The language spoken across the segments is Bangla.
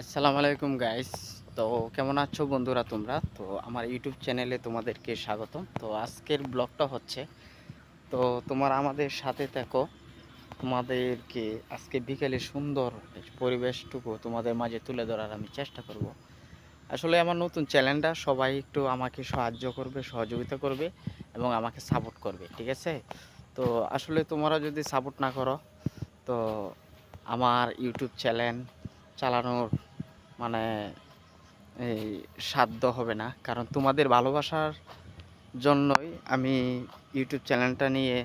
আসসালামু আলাইকুম গাইস তো কেমন আছো বন্ধুরা তোমরা? তো আমার ইউটিউব চ্যানেলে তোমাদেরকে স্বাগতম। তো আজকের ব্লগটা হচ্ছে, তো তোমার আমাদের সাথে দেখো তোমাদেরকে আজকে বিকেলে সুন্দর পরিবেশটুকু তোমাদের মাঝে তুলে ধরার আমি চেষ্টা করব। আসলে আমার নতুন চ্যানেলটা সবাই একটু আমাকে সাহায্য করবে, সহযোগিতা করবে এবং আমাকে সাপোর্ট করবে, ঠিক আছে? তো আসলে তোমরা যদি সাপোর্ট না করো, তো আমার ইউটিউব চ্যানেল চালানোর মানে এই সাধ্য হবে না। কারণ তোমাদের ভালোবাসার জন্যই আমি ইউটিউব চ্যানেলটা নিয়ে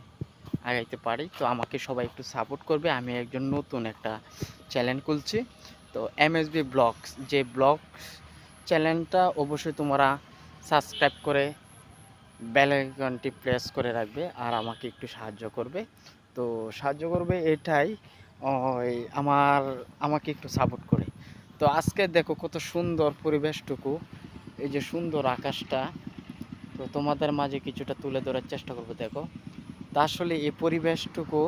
আগাইতে পারি। তো আমাকে সবাই একটু সাপোর্ট করবে। আমি একজন নতুন একটা চ্যানেল খুলছি। তো এমএসবি ব্লগস, যে ব্লগ চ্যানেলটা অবশ্যই তোমরা সাবস্ক্রাইব করে আইকনটি প্রেস করে রাখবে আর আমাকে একটু সাহায্য করবে। তো সাহায্য করবে এটাই। আমার, আমাকে একটু সাপোর্ট করে তো আজকে দেখো কত সুন্দর পরিবেশটুকু, এই যে সুন্দর আকাশটা। তো তোমাদের মাঝে কিছুটা তুলে ধরার চেষ্টা করব, দেখো। তা আসলে এই পরিবেশটুকু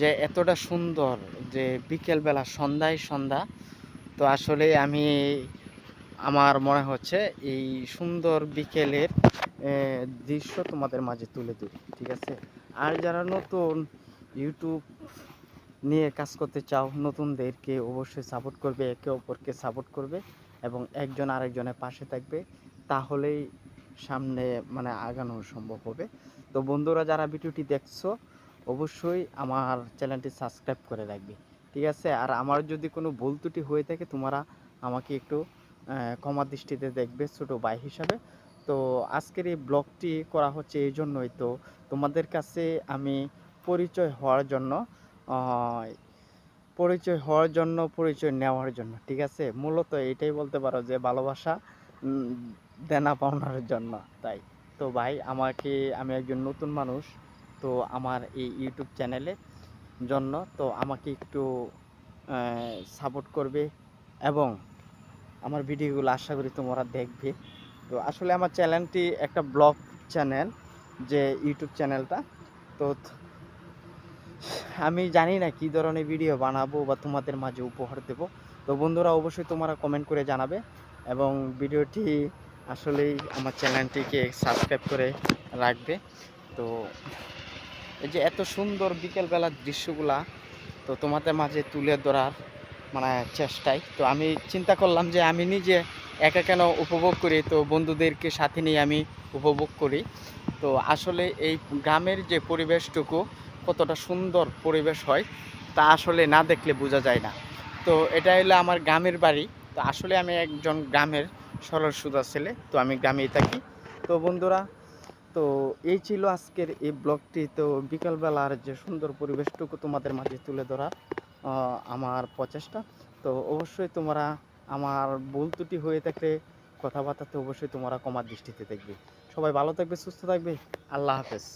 যে এতটা সুন্দর যে বিকেলবেলা, সন্ধ্যায় সন্ধ্যা, তো আসলে আমি, আমার মনে হচ্ছে এই সুন্দর বিকেলের দৃশ্য তোমাদের মাঝে তুলে ধরি, ঠিক আছে? আর যারা নতুন, ইউটিউব নিয়ে কাজ করতে চাও, নতুনদেরকে অবশ্যই সাপোর্ট করবে, একে অপরকে সাপোর্ট করবে এবং একজন আরেকজনের পাশে থাকবে, তাহলেই সামনে মানে আগানো সম্ভব হবে। তো বন্ধুরা, যারা ভিডিওটি দেখছ, অবশ্যই আমার চ্যানেলটি সাবস্ক্রাইব করে রাখবে, ঠিক আছে? আর আমার যদি কোনো ভুল ত্রুটি হয়ে থাকে, তোমরা আমাকে একটু ক্ষমা দৃষ্টিতে দেখবে ছোট ভাই হিসাবে। তো আজকের এই ব্লগটি করা হচ্ছে এই জন্যই। তো তোমাদের কাছে আমি পরিচয় হওয়ার জন্য পরিচয় হওয়ার জন্য, পরিচয় নেওয়ার জন্য, ঠিক আছে? মূলত এটাই বলতে পারো যে ভালোবাসা দেনা পাওনার জন্য, তাই। তো ভাই, আমাকে, আমি একজন নতুন মানুষ, তো আমার এই ইউটিউব চ্যানেলে জন্য, তো আমাকে একটু সাপোর্ট করবে এবং আমার ভিডিওগুলো আশা করি তোমরা দেখবে। তো আসলে আমার চ্যানেলটি একটা ব্লগ চ্যানেল, যে ইউটিউব চ্যানেলটা, তো আমি জানি না কী ধরনের ভিডিও বানাবো বা তোমাদের মাঝে উপহার দেব। তো বন্ধুরা, অবশ্যই তোমরা কমেন্ট করে জানাবে এবং ভিডিওটি আসলেই আমার চ্যানেলটিকে সাবস্ক্রাইব করে রাখবে। তো এই যে এত সুন্দর বিকেলবেলার দৃশ্যগুলা তো তোমাদের মাঝে তুলে ধরার মানে চেষ্টাই। তো আমি চিন্তা করলাম যে আমি নিজে একা কেন উপভোগ করি? তো বন্ধুদেরকে সাথে নিয়ে আমি উপভোগ করি। তো আসলে এই গ্রামের যে পরিবেশটুকু কতটা সুন্দর পরিবেশ হয় তা আসলে না দেখলে বোঝা যায় না। তো এটা হলো আমার গ্রামের বাড়ি। তো আসলে আমি একজন গ্রামের সরল সুদা ছেলে, তো আমি গ্রামেই থাকি। তো বন্ধুরা, তো এই ছিল আজকের এই ব্লগটি। তো বিকালবেলার যে সুন্দর পরিবেশটুকু তোমাদের মাঝে তুলে ধরা আমার প্রচেষ্টা। তো অবশ্যই তোমরা আমার ভুল হয়ে থাকলে কথাবার্তাতে অবশ্যই তোমরা কমার দৃষ্টিতে দেখবে। সবাই ভালো থাকবে, সুস্থ থাকবে। আল্লাহ হাফেজ।